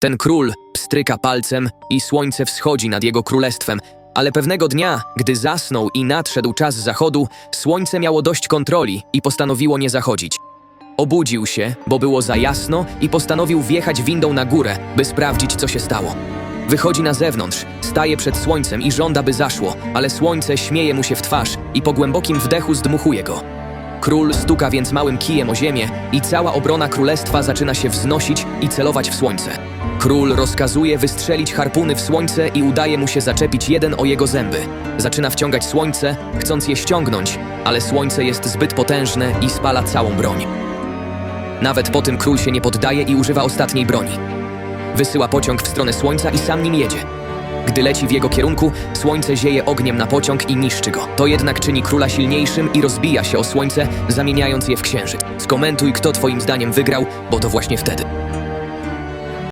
Ten król pstryka palcem i słońce wschodzi nad jego królestwem, ale pewnego dnia, gdy zasnął i nadszedł czas zachodu, słońce miało dość kontroli i postanowiło nie zachodzić. Obudził się, bo było za jasno i postanowił wjechać windą na górę, by sprawdzić, co się stało. Wychodzi na zewnątrz, staje przed słońcem i żąda, by zaszło, ale słońce śmieje mu się w twarz i po głębokim wdechu zdmuchuje go. Król stuka więc małym kijem o ziemię i cała obrona królestwa zaczyna się wznosić i celować w słońce. Król rozkazuje wystrzelić harpuny w słońce i udaje mu się zaczepić jeden o jego zęby. Zaczyna wciągać słońce, chcąc je ściągnąć, ale słońce jest zbyt potężne i spala całą broń. Nawet po tym król się nie poddaje i używa ostatniej broni. Wysyła pociąg w stronę słońca i sam nim jedzie. Gdy leci w jego kierunku, słońce zieje ogniem na pociąg i niszczy go. To jednak czyni króla silniejszym i rozbija się o słońce, zamieniając je w księżyc. Skomentuj, kto twoim zdaniem wygrał, bo to właśnie wtedy.